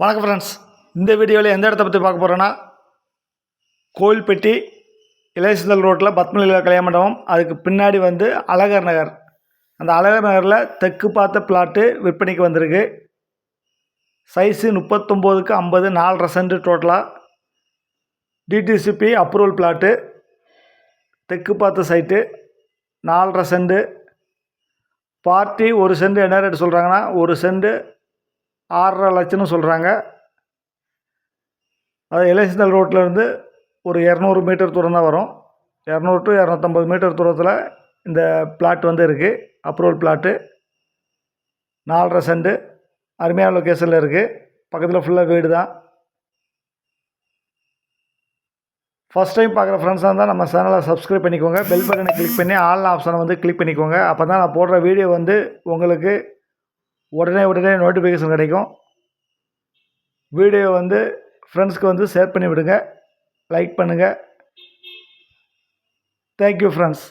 வணக்கம் ஃப்ரெண்ட்ஸ் இந்த வீடியோவில் எந்த இடத்த பற்றி பார்க்க போகிறோன்னா கோயில்பட்டி இளையசுந்தல் ரோட்டில் பத்மலீலா கல்யாண மண்டபம். அதுக்கு பின்னாடி வந்து அழகர் நகர். அந்த அழகர் நகரில் தெற்கு பார்த்த பிளாட்டு விற்பனைக்கு வந்திருக்கு. சைஸு முப்பத்தொம்போதுக்கு ஐம்பது நாலரை சென்ட் டோட்டலாக டிடிசிபி அப்ரூவல் பிளாட்டு தெற்கு பார்த்த சைட்டு நாலரை சென்ட் பார்ட்டி ஒரு சென்ட் என்ன ரேட் சொல்கிறாங்கன்னா ஒரு சென்ட் ஆறரை லட்சம்னு சொல்கிறாங்க அது இலைசிந்தல் ரோட்லேருந்து ஒரு இரநூறு மீட்டர் தூரம் தான் வரும். இரநூறு டு இரநூத்தம்பது மீட்டர் தூரத்தில் இந்த பிளாட் வந்து இருக்குது அப்ரூவல் பிளாட்டு. நாலரை சென்ட் அருமையான லொக்கேஷனில் இருக்குது பக்கத்தில் ஃபுல்லாக வீடு தான். ஃபஸ்ட் டைம் பார்க்குற ஃப்ரெண்ட்ஸாக இருந்தால் நம்ம சேனலை சப்ஸ்கிரைப் பண்ணிக்கோங்க. பெல் பட்டனை கிளிக் பண்ணி ஆல் ஆப்ஷனை வந்து கிளிக் பண்ணிக்கோங்க. அப்போ தான் நான் போடுற வீடியோ வந்து உங்களுக்கு உடனே உடனே நோட்டிஃபிகேஷன் கிடைக்கும். வீடியோ வந்து ஃப்ரெண்ட்ஸ்க்கு வந்து ஷேர் பண்ணி விடுங்க. லைக் பண்ணுங்கள் தேங்க்யூ ஃப்ரெண்ட்ஸ்